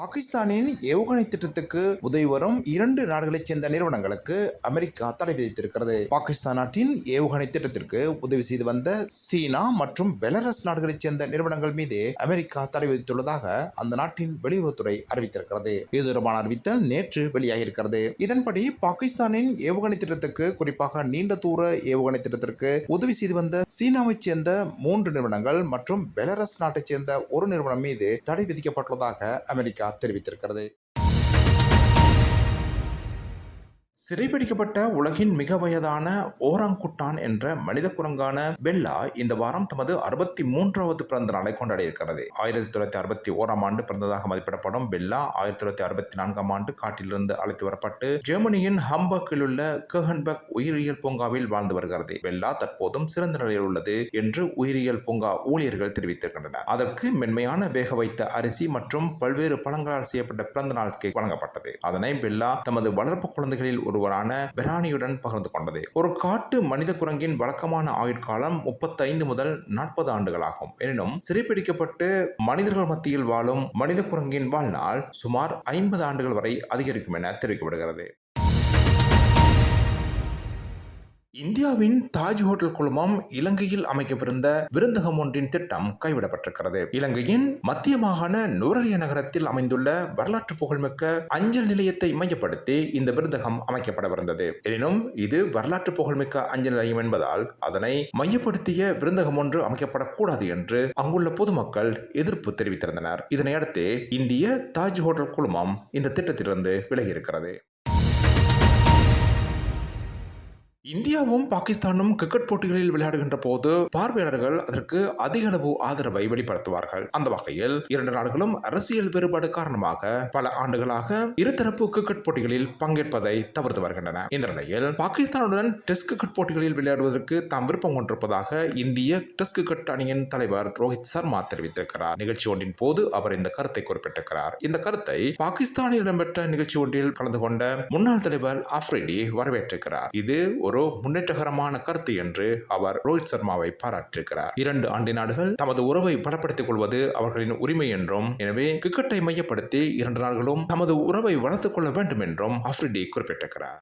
பாகிஸ்தானின் ஏவுகணை திட்டத்துக்கு உதவி வரும் இரண்டு நாடுகளைச் சேர்ந்த நிறுவனங்களுக்கு அமெரிக்கா தடை விதித்திருக்கிறது. பாகிஸ்தான் நாட்டின் ஏவுகணை திட்டத்திற்கு உதவி செய்து வந்த சீனா மற்றும் பெலரஸ் நாடுகளைச் சேர்ந்த நிறுவனங்கள் மீது அமெரிக்கா தடை விதித்துள்ளதாக அந்த நாட்டின் வெளியுறவுத்துறை அறிவித்திருக்கிறது. இது தொடர்பான அறிவித்தல் நேற்று வெளியாகியிருக்கிறது. இதன்படி பாகிஸ்தானின் ஏவுகணை திட்டத்துக்கு குறிப்பாக நீண்ட தூர ஏவுகணை திட்டத்திற்கு உதவி செய்து வந்த சீனாவைச் சேர்ந்த மூன்று நிறுவனங்கள் மற்றும் பெலரஸ் நாட்டைச் சேர்ந்த ஒரு நிறுவனம் மீது தடை விதிக்கப்பட்டுள்ளதாக அமெரிக்கா Carter y Peter சிறைபிடிக்கப்பட்ட உலகின் மிக வயதான ஓராங்குட்டான் என்ற மனித குரங்கான பெல்லா இந்த வாரம் தமது அறுபத்தி மூன்றாவது பிறந்த நாளை கொண்டாடியிருக்கிறது. ஆயிரத்தி தொள்ளாயிரத்தி அறுபத்தி ஓராம் ஆண்டு பிறந்ததாக மதிப்பிடப்படும் பெல்லா ஆயிரத்தி தொள்ளாயிரத்தி அறுபத்தி நான்காம் ஆண்டு காட்டிலிருந்து அழைத்து வரப்பட்டு ஜெர்மனியின் ஹம்பர்க்கில் உள்ள கஹன்பர்க் உயிரியல் பூங்காவில் வாழ்ந்து வருகிறது. பெல்லா தற்போதும் சிறந்த நிலையில் உள்ளது என்று உயிரியல் பூங்கா ஊழியர்கள் தெரிவித்திருக்கின்றனர். அதற்கு மென்மையான வேக வைத்த அரிசி மற்றும் பல்வேறு பழங்களால் செய்யப்பட்ட பிறந்த நாள் கேக் வழங்கப்பட்டது. அதனை பெல்லா தமது வளர்ப்பு குழந்தைகளில் ஒருவரான பெரானியுடன் பகிர்ந்து கொண்டது. ஒரு காட்டு மனித குரங்கின் வழக்கமான ஆயுட்காலம் முப்பத்தைந்து முதல் நாற்பது ஆண்டுகளாகும். எனினும் சிறைப்பிடிக்கப்பட்டு மனிதர்கள் மத்தியில் வாழும் மனித குரங்கின் வாழ்நாள் சுமார் ஐம்பது ஆண்டுகள் வரை அதிகரிக்கும் என தெரிவிக்கப்படுகிறது. இந்தியாவின் தாஜ் ஹோட்டல் குழுமம் இலங்கையில் அமைக்கவிருந்த விருந்தகம் ஒன்றின் திட்டம் கைவிடப்பட்டிருக்கிறது. இலங்கையின் மத்திய மாகாண நூரலிய நகரத்தில் அமைந்துள்ள வரலாற்று புகழ்மிக்க அஞ்சல் நிலையத்தை மையப்படுத்தி இந்த விருந்தகம் அமைக்கப்படவிருந்தது. எனினும் இது வரலாற்று புகழ்மிக்க அஞ்சல் நிலையம் என்பதால் அதனை மையப்படுத்திய விருந்தகம் ஒன்று அமைக்கப்படக்கூடாது என்று அங்குள்ள பொதுமக்கள் எதிர்ப்பு தெரிவித்திருந்தனர். இதனையடுத்து இந்திய தாஜ் ஹோட்டல் குழுமம் இந்த திட்டத்திலிருந்து விலகியிருக்கிறது. இந்தியாவும் பாகிஸ்தானும் கிரிக்கெட் போட்டிகளில் விளையாடுகின்ற போது பார்வையாளர்கள் அதற்கு அதிக அளவு ஆதரவை வெளிப்படுத்துவார்கள். அந்த வகையில் இரண்டு நாடுகளும் அரசியல் வேறுபாடு காரணமாக பல ஆண்டுகளாக இருதரப்பு கிரிக்கெட் போட்டிகளில் பங்கேற்பதை தவிர்த்து வருகின்றன. இந்த நிலையில் பாகிஸ்தானுடன் டெஸ்ட் கிரிக்கெட் போட்டிகளில் விளையாடுவதற்கு தாம் விருப்பம் கொண்டிருப்பதாக இந்திய டெஸ்ட் கிரிக்கெட் அணியின் தலைவர் ரோஹித் சர்மா தெரிவித்திருக்கிறார். நிகழ்ச்சி ஒன்றின் போது அவர் இந்த கருத்தை குறிப்பிட்டிருக்கிறார். இந்த கருத்தை பாகிஸ்தானில் இடம்பெற்ற நிகழ்ச்சி ஒன்றில் கலந்து கொண்ட முன்னாள் தலைவர் அஃப்ரிடி வரவேற்றிருக்கிறார். இது ஒரு முன்னேற்றகரமான கருத்து என்று அவர் ரோஹித் சர்மாவை பாராட்டியிருக்கிறார். இரண்டு ஆண்டு நாடுகள் தமது உறவை பலப்படுத்திக் கொள்வது அவர்களின் உரிமை என்றும் எனவே கிரிக்கெட்டை மையப்படுத்தி இரண்டு நாடுகளும் தமது உறவை வளர்த்துக் கொள்ள வேண்டும் என்றும் அஃப்ரிடி குறிப்பிட்டிருக்கிறார்.